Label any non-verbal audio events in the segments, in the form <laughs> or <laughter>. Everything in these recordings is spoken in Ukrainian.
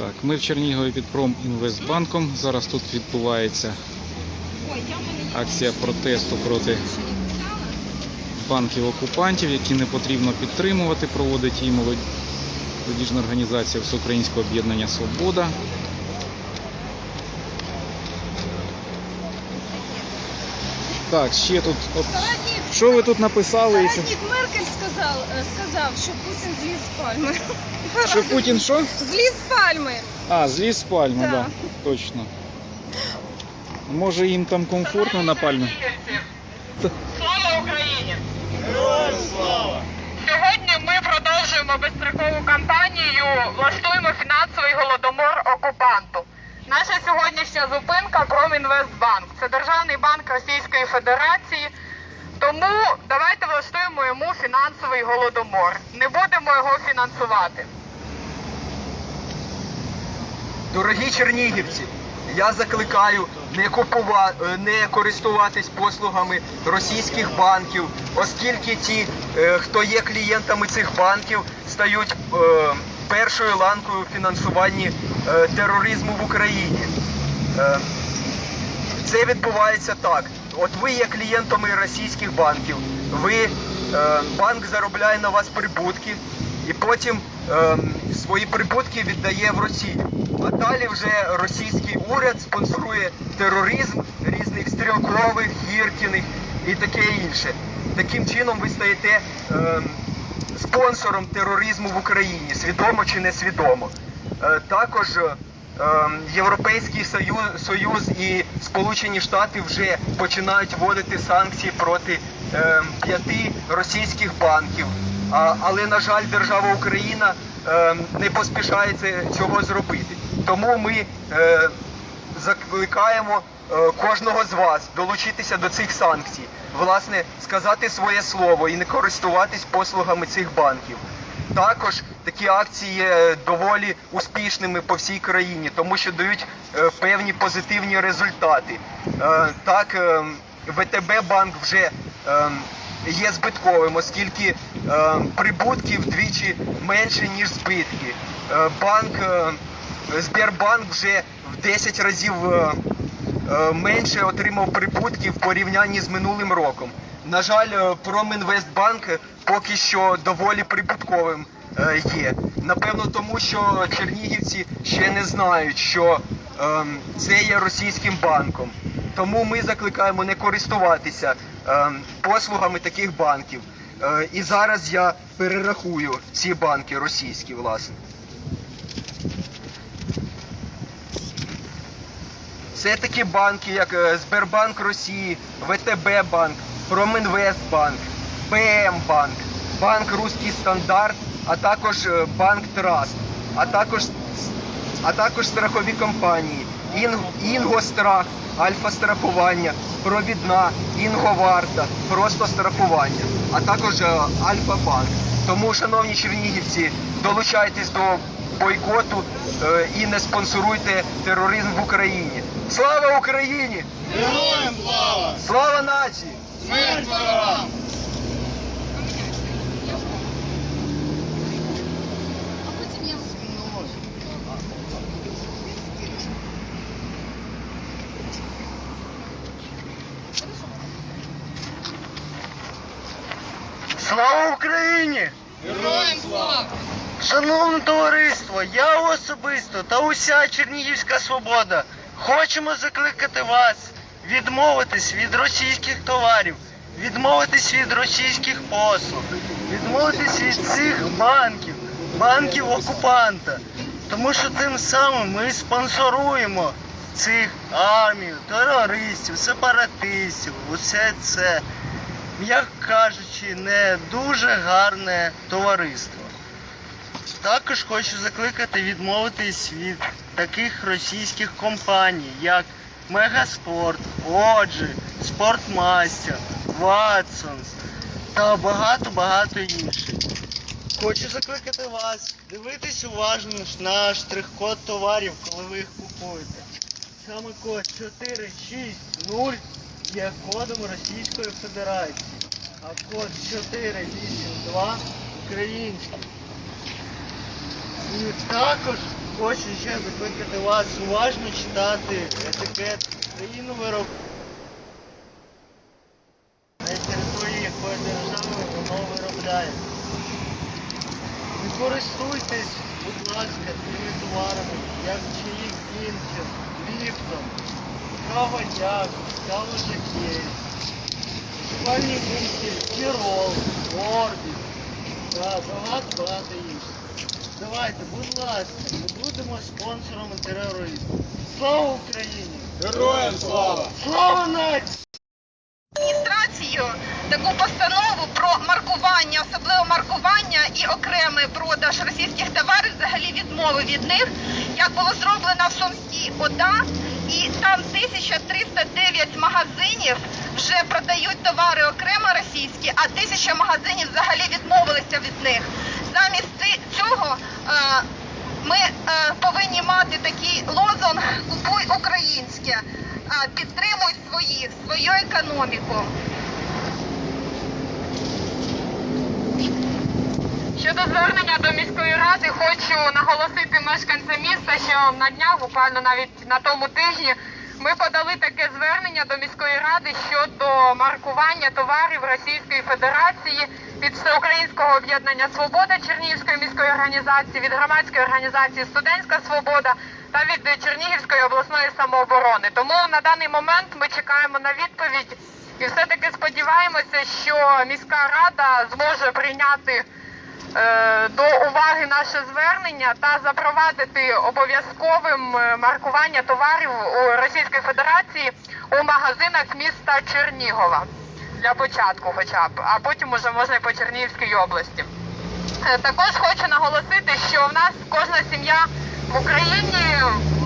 Так, ми в Чернігові під Промінвестбанком. Зараз тут відбувається акція протесту проти банків окупантів, які не потрібно підтримувати. Проводить її молодіжна організація Всеукраїнського об'єднання Свобода. Так, ще тут. Що ви тут написали? якщо- Меркель сказав, е, сказав, що Путін зліз з пальми. Що Путін що? Зліз з пальми. А, зліз з пальми, так, Да. да, точно. Може їм там комфортно на пальмі? Слава Україні! Сьогодні ми продовжуємо безстрокову кампанію Влаштуємо фінансовий голодомор окупанту. Наша сьогоднішня зупинка Промінвестбанк. Це державний банк Російської Федерації. Тому давайте влаштуємо йому фінансовий голодомор. Не будемо його фінансувати. Дорогі чернігівці, я закликаю не купува... е, не користуватись послугами російських банків, оскільки ті, е, хто є клієнтами цих банків, стають е, першою ланкою е, тероризму в Україні. Це відбувається так. От ви є клієнтами російських банків, ви е, банк заробляє на вас прибутки і потім е, свої прибутки віддає в Росію. А далі вже російський уряд спонсорує тероризм різних стрілкових, гіркіних і таке інше. Таким чином ви стаєте е, спонсором тероризму в Україні, свідомо чи несвідомо. Е, також е, Європейський Союз, Союз і Сполучені Штати вже починають вводити санкції проти ем, п'яти російських банків. Але, на жаль, держава Україна ем, не поспішає цього зробити. Тому ми е, закликаємо е, кожного з вас долучитися до цих санкцій, власне, сказати своє слово і не користуватись послугами цих банків. Також такі акції є доволі успішними по всій країні, тому що дають е, певні позитивні результати. Е, так, е, ВТБ банк вже е, є збитковим, оскільки е, прибутки вдвічі менше, ніж збитки. Е, банк, е, Сбербанк вже в 10 разів е, е, менше отримав прибутків в порівнянні з минулим роком. На жаль, е, Промінвестбанк поки що доволі прибутковим е, є. Напевно, тому що чернігівці ще не знають, що ем, це є російським банком. Тому ми закликаємо не користуватися ем, послугами таких банків. Е, і зараз я перерахую ці банки російські, власне. Це такі банки, як е, Сбербанк Росії, ВТБ банк, Промінвестбанк, ПМ банк, Руський Стандарт, а також е, банк Траст, а також, а також страхові компанії, Ін- Інгострах, Альфа страхування, Провідна, Інговарта, просто страхування, а також е, Альфа Банк. Тому, шановні чернігівці, долучайтесь до бойкоту е, і не спонсоруйте тероризм в Україні. Слава Україні! Героям слава! Слава нації! Смерть ворогам! Слава Україні! Героям слава! Шановне товариство, я особисто та уся Чернігівська свобода хочемо закликати вас відмовитись від російських товарів, відмовитись від російських послуг, відмовитись від цих банків, банків окупанта. Тому що тим самим ми спонсоруємо цих армію, терористів, сепаратистів, усе це, м'яко кажучи, не дуже гарне товариство. Також хочу закликати відмовитись від таких російських компаній, як Мегаспорт, Оджи, Спортмастер, Ватсонс та багато-багато інших. Хочу закликати вас дивитись уважно на штрих-код товарів, коли ви їх купуєте. Саме код 460 є кодом Російської Федерації, а код 482 український. І також хочу ще закликати вас уважно читати етикет країну вироб. На території якої держави воно виробляє. Користуйтесь, будь ласка, тими товарами, як чиїх кінців, ліфтом, каводяк, кавожакей, спальні гумки, Тірол, Орбіт та багато-багато інших. Давайте, будь ласка, не будемо спонсорами тероризму. Слава Україні! Героям слава! Слава нації! Адміністрацію таку постанову про маркування, особливо маркування і окремий продаж російських товарів, взагалі відмови від них, як було зроблено в Сумській ОДА, і там 1309 магазинів вже продають товари окремо російські, а тисяча магазинів взагалі відмовилися від них. Замість цього е, ми е, повинні мати такий лозунг Купуй українське, е, підтримуй свої, свою економіку. Щодо звернення до міської ради, хочу наголосити мешканцям міста, що на днях, буквально навіть на тому тижні, ми подали таке звернення до міської ради щодо маркування товарів Російської Федерації від Всеукраїнського об'єднання Свобода Чернігівської міської організації, від громадської організації Студентська Свобода та від Чернігівської обласної самооборони. Тому на даний момент ми чекаємо на відповідь і все-таки сподіваємося, що міська рада зможе прийняти е, до уваги наше звернення та запровадити обов'язковим е, маркування товарів у Російської Федерації у магазинах міста Чернігова для початку, хоча б, а потім уже можна і по Чернігівській області. Е, Також хочу наголосити, що в нас кожна сім'я в Україні,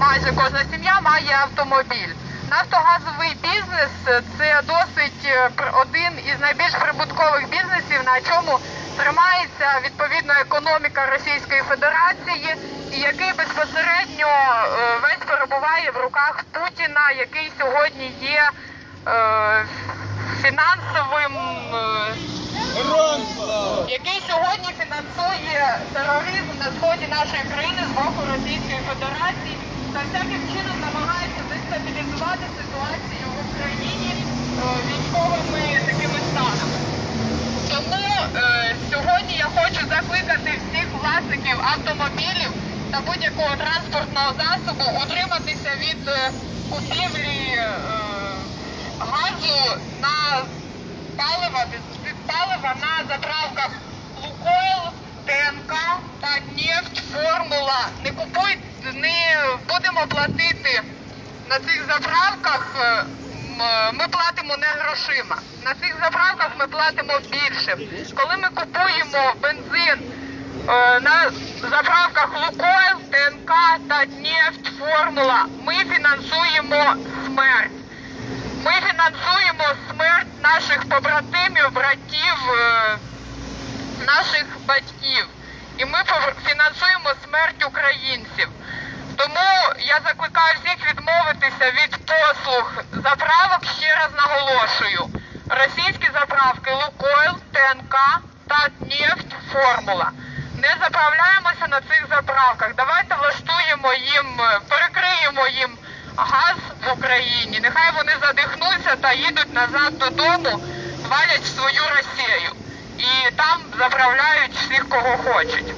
майже кожна сім'я має автомобіль. Нафтогазовий бізнес це досить е, один із найбільш прибуткових бізнесів, на чому тримається відповідно економіка Російської Федерації, і який безпосередньо е, весь перебуває в руках Путіна, який сьогодні є е, фінансовим. Який сьогодні фінансує тероризм на сході нашої країни з боку Російської Федерації та всяким чином намагається дестабілізувати ситуацію в Україні е, військовими такими станами. Тому е, сьогодні я хочу закликати всіх власників автомобілів та будь-якого транспортного засобу утриматися від е, купівлі е, газу на від на заправках Лукойл, ТНК та нефть, формула. Не купуй, не будемо платити на цих заправках. е, е, Ми платимо не грошима. На цих заправках ми платимо більше. Коли ми купуємо бензин е, на заправках Лукойл, ТНК та нефть, формула, ми фінансуємо смерть. Ми фінансуємо смерть наших побратимів, братів, е, наших батьків. І ми фінансуємо смерть українців. Тому я закликаю всіх відмовитися від послуг заправок, ще раз наголошую. Російські заправки Лукойл, ТНК та нефть формула. Не заправляємося на цих заправках. Давайте влаштуємо їм, е, перекриємо їм газ в Україні. Нехай вони задихнуться та їдуть назад додому, валять свою Росію. І там заправляють всіх, кого хочуть.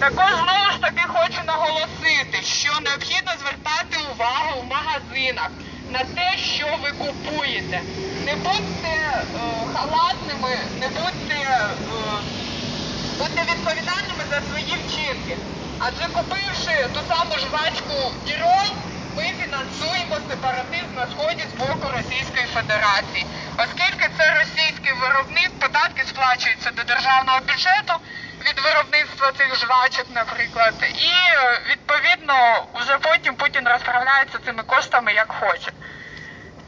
Також знову ж таки хочу наголосити, що необхідно звертати увагу в магазинах на те, що ви купуєте. Не будьте е, халатними, не будьте, е, будьте відповідальними за свої вчинки. Адже купивши ту саму жвачку Дірол, ми фінансуємо сепаратизм на сході з боку Російської Федерації. Оскільки це російський виробник, податки сплачуються до державного бюджету від виробництва цих жвачок, наприклад, і е, відповідно вже потім Путін розправляється цими коштами як хоче.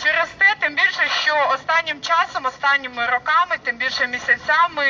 Через те, тим більше, що останнім часом, останніми роками, тим більше місяцями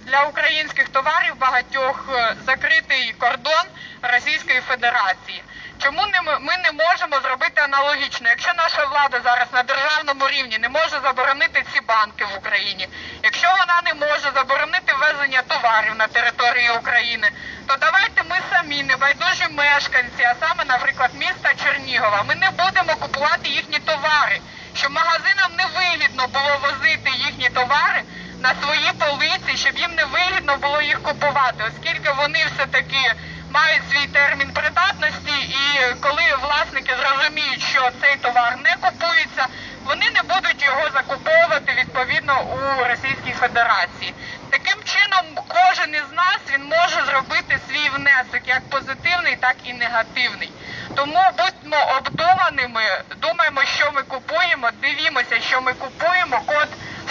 для українських товарів багатьох е, закритий кордон Російської Федерації. Чому не ми, не можемо зробити аналогічно? Якщо наша влада зараз на державному рівні не може заборонити ці банки в Україні, якщо вона не може заборонити ввезення товарів на територію України, то давайте ми самі, небайдужі мешканці, а саме, наприклад, міста Чернігова, ми не будемо купувати їхні товари, щоб магазинам не вигідно було возити їхні товари на свої полиці, щоб їм не вигідно було їх купувати, оскільки вони все таки мають свій термін придатності, і коли власники зрозуміють, що цей товар не купується, вони не будуть його закуповувати відповідно у Російській Федерації. Таким чином, кожен із нас він може зробити свій внесок як позитивний, так і негативний. Тому будьмо обдуманими, думаємо, що ми купуємо, дивімося, що ми купуємо. Код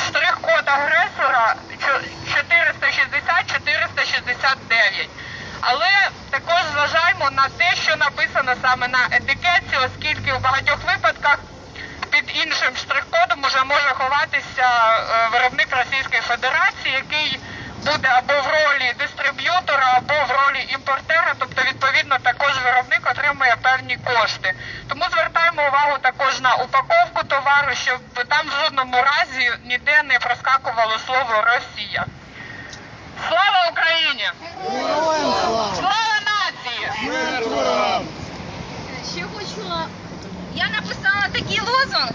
штрих-код агресора 460-469. Але також зважаємо на те, що написано саме на етикетці, оскільки в багатьох випадках під іншим штрих-кодом уже може ховатися е, виробник Російської Федерації, який буде або в ролі дистриб'ютора, або в ролі імпортера, тобто відповідно також виробник отримує певні кошти. Тому звертаємо увагу також на упаковку товару, щоб там в жодному разі ніде не проскакувало слово Росія. Слава Україні! Слава нації! Ще хочу. Я написала такий лозунг.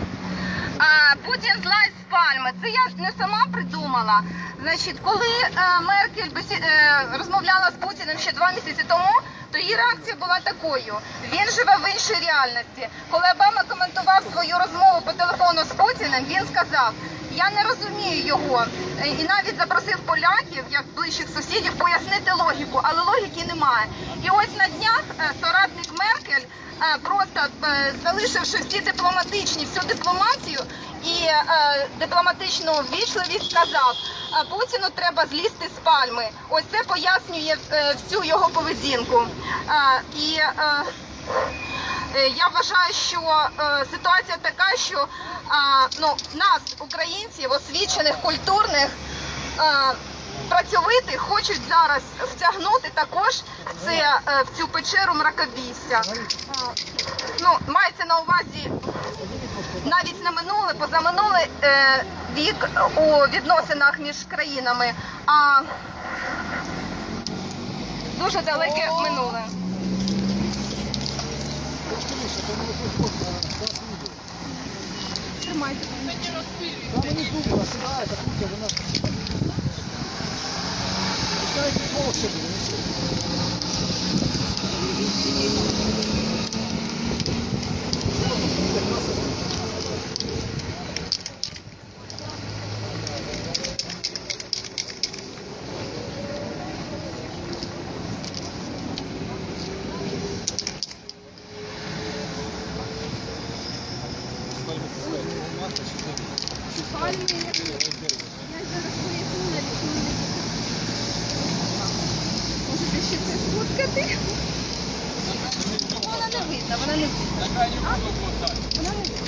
Путін злазь з пальми. Це я не сама придумала. Значить, коли е, Меркель е, розмовляла з Путіним ще два місяці тому, то її реакція була такою. Він живе в іншій реальності. Коли Обама коментував свою розмову по телефону з Путіним, він сказав: я не розумію його. Е, І навіть запросив поляків, як ближчих сусідів, пояснити логіку, але логіки немає. І ось на днях е, соратник Меркель е, просто залишивши всі дипломатичні, всю дипломатію і дипломатичну ввічливість сказав, «А Путіну треба злізти з пальми. Ось це пояснює е, всю його поведінку. І е, Е, Я вважаю, що ситуація така, що ну, нас, українців, освічених, культурних, працьовитих, хочуть зараз втягнути також це, в цю печеру мракобісся. Е, ну, мається на увазі навіть не минуле, позаминулий е, вік у відносинах між країнами, а дуже далеке минуле. Тримайте. Можете ще це сфоткати? Вона не видно, вона не видно. Вона не видно.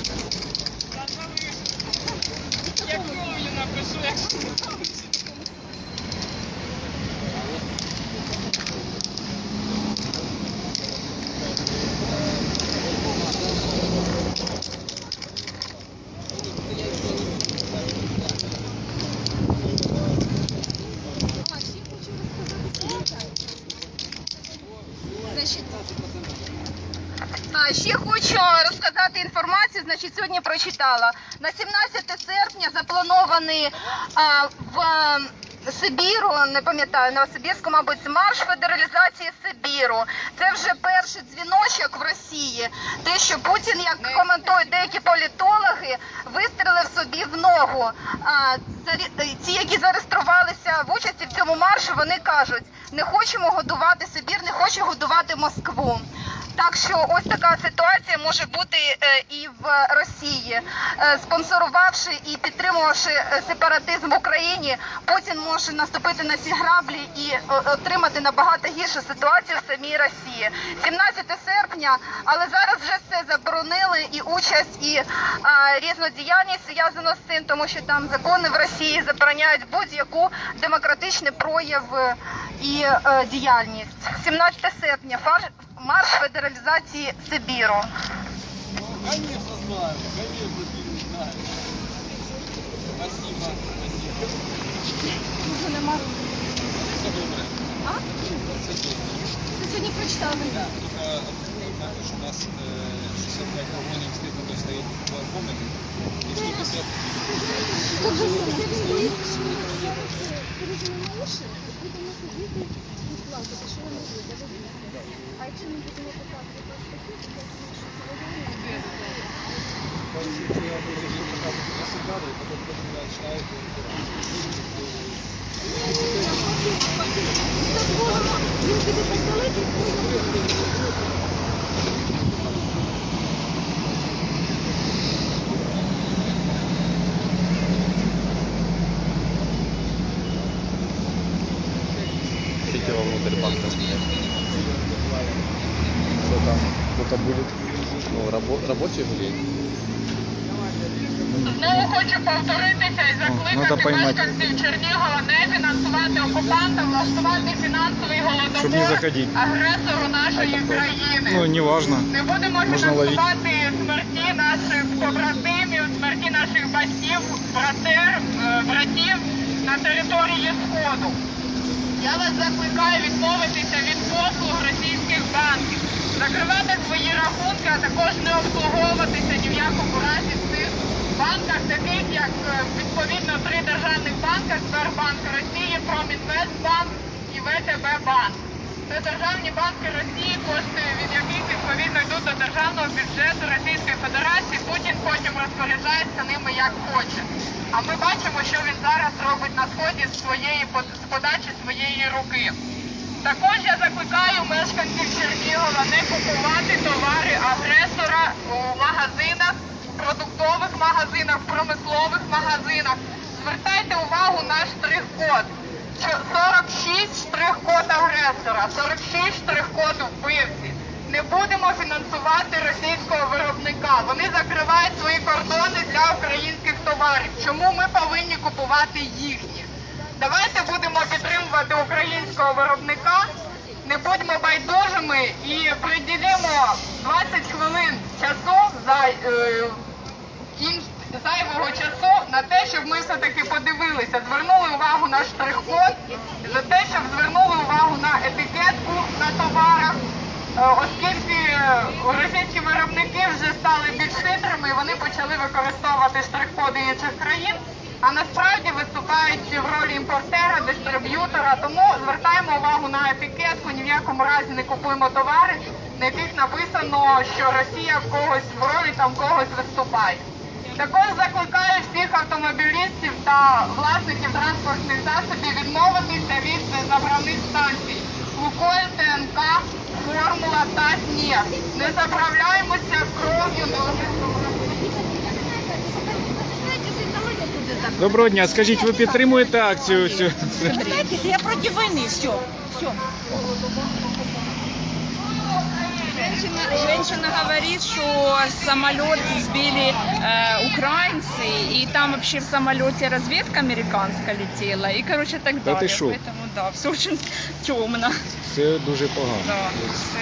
А, ще хочу розказати. Значить, а, ще хочу розказати інформацію. Значить, сьогодні прочитала. На 17 серпня запланований а, в е, Сибіру, не пам'ятаю, Новосибірську, мабуть, марш федералізації Сибіру. Це вже перший дзвіночок в Росії. Те, що Путін, як коментують деякі політологи, вистрілив собі в ногу. А, ті, які зареєструвалися в участі в цьому маршу, вони кажуть, не хочемо годувати Сибір, не хочемо годувати Москву. Так що ось така ситуація може бути е, і в Росії. Е, спонсорувавши і підтримувавши е, сепаратизм в Україні, Путін може наступити на ці граблі і отримати набагато гіршу ситуацію в самій Росії. 17 серпня, але зараз вже все заборонили і участь, і а, різну діяльність зв'язано з цим, тому що там закони в Росії забороняють будь-яку демократичний прояв і діяльність. 17 серпня фар марш федералізації Сибіру. Конечно знаю, конечно ты не знаешь. Спасибо, спасибо. Все добре. А? Все добре. Ти сьогодні прочитала. Только знаешь, у нас э, 65 вагонів стихнули стоять вагонами. І 150 А якщо ми будемо показувати такі, то я Він піде постелити, Что там? Кто-то будет? Ну, рабо- рабочий будет? Знову хочу повторитися і надо закликати поймати. мешканців Чернігова не фінансувати окупанта, влаштувати фінансовий Щоб не голодомор заходити. агресору нашої Это- країни. Ну, неважно. Не будемо Можна фінансувати смерті наших побратимів, смерті наших батьків, братер, е, братів на території Сходу. Я вас закликаю відмовитися від послуг російських банків, закривати свої рахунки, а також не обслуговуватися ні в якому разі в цих банках, таких як е, відповідно три державних банка Сбербанк Росії, Промінвестбанк і ВТБ Банк. Це державні банки Росії, кошти від яких відповідно йдуть до державного бюджету Російської Федерації. Путін потім розпоряджається ними як хоче. А ми бачимо, що він зараз робить на сході з своєї з подачі своєї руки. Також я закликаю мешканців Чернігова не купувати товари агресора у магазинах, продуктових магазинах, промислових магазинах. Звертайте увагу на штрих-код. Що 46 штрих-код агресора, 46 штрих-код вбивці. Не будемо фінансувати російського виробника. Вони закривають свої кордони для українських товарів. Чому ми повинні купувати їхні? Давайте будемо підтримувати українського виробника, не будьмо байдужими і приділимо 20 хвилин часу за е, зайвого часу на те, щоб ми все-таки подивилися, звернули увагу на штрих-код, за те, щоб звернули увагу на етикетку на товарах, Е, оскільки е, російські виробники вже стали більш хитрими, і вони почали використовувати штрих-коди інших країн, а насправді виступають в ролі імпортера, дистриб'ютора. Тому звертаємо увагу на етикетку, ні в якому разі не купуємо товари, на яких написано, що Росія в когось в ролі там когось виступає. Також закликаю всіх автомобілістів та власників транспортних засобів відмовитися від заправних станцій. Лукойл, ТНК, Формула та СНІР. Не заправляємося кров'ю Доброго дня. Скажіть, ви підтримуєте акцію цю? Я против войны, все. Все Женщина, женщина говорит, что самолет сбили э, украинцы, и там вообще в самолете разведка американская летела, и, короче, так Да ты далее. шо? Поэтому, да, все очень <laughs> темно. Це дуже погано. Да, все.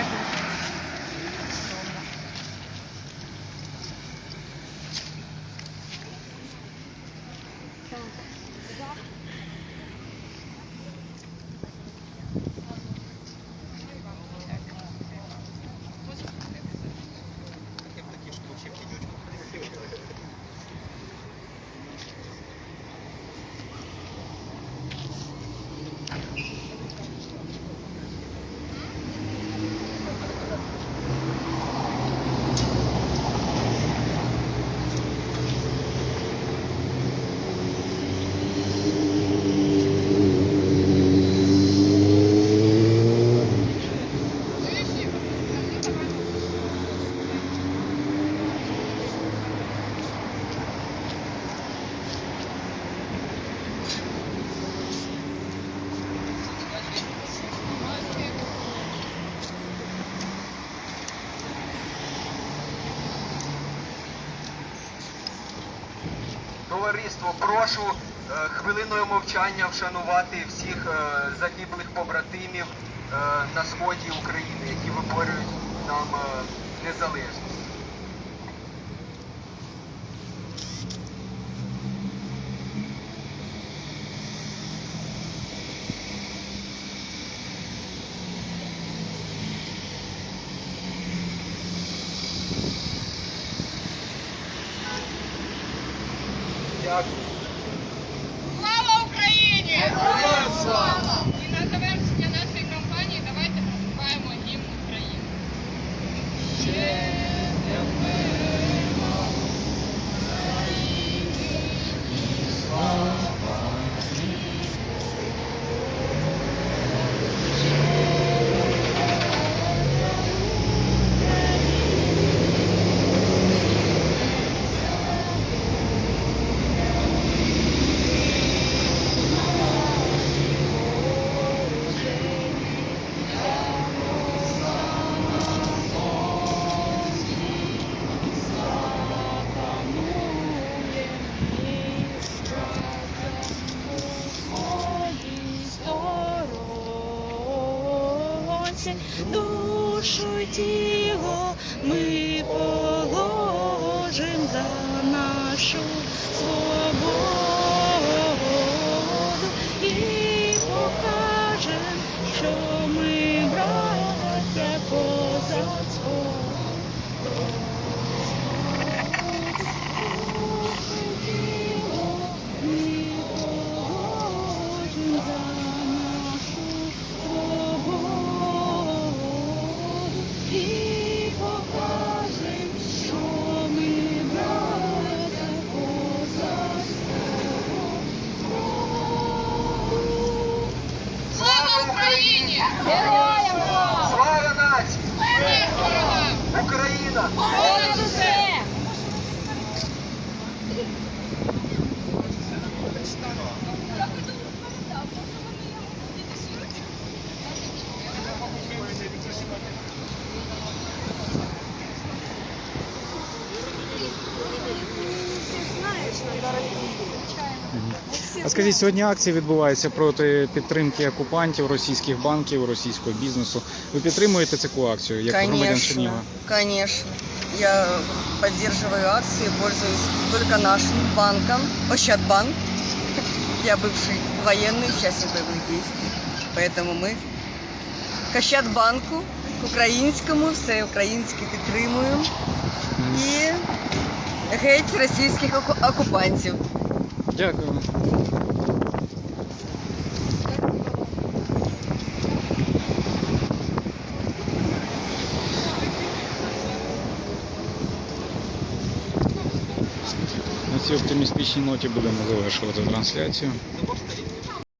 Товариство, прошу е, хвилиною мовчання вшанувати всіх е, загиблих побратимів е, на сході України, які виборюють нам незалежність. Дякую. Душу тіло ми положим за нашу свободу А скажіть, сьогодні акція відбувається проти підтримки окупантів, російських банків, російського бізнесу. Ви підтримуєте таку акцію як громадян Конечно, Чернігова? конечно. Я поддерживаю акции, пользуюсь только нашим банком, Ощадбанк. Я бывший военный, участник боевых действий. Поэтому мы к Ощадбанку, к українському, все українське підтримуємо. І геть російських оку- окупантів. Дякую. Цій оптимістичній ноті будемо завершувати трансляцію.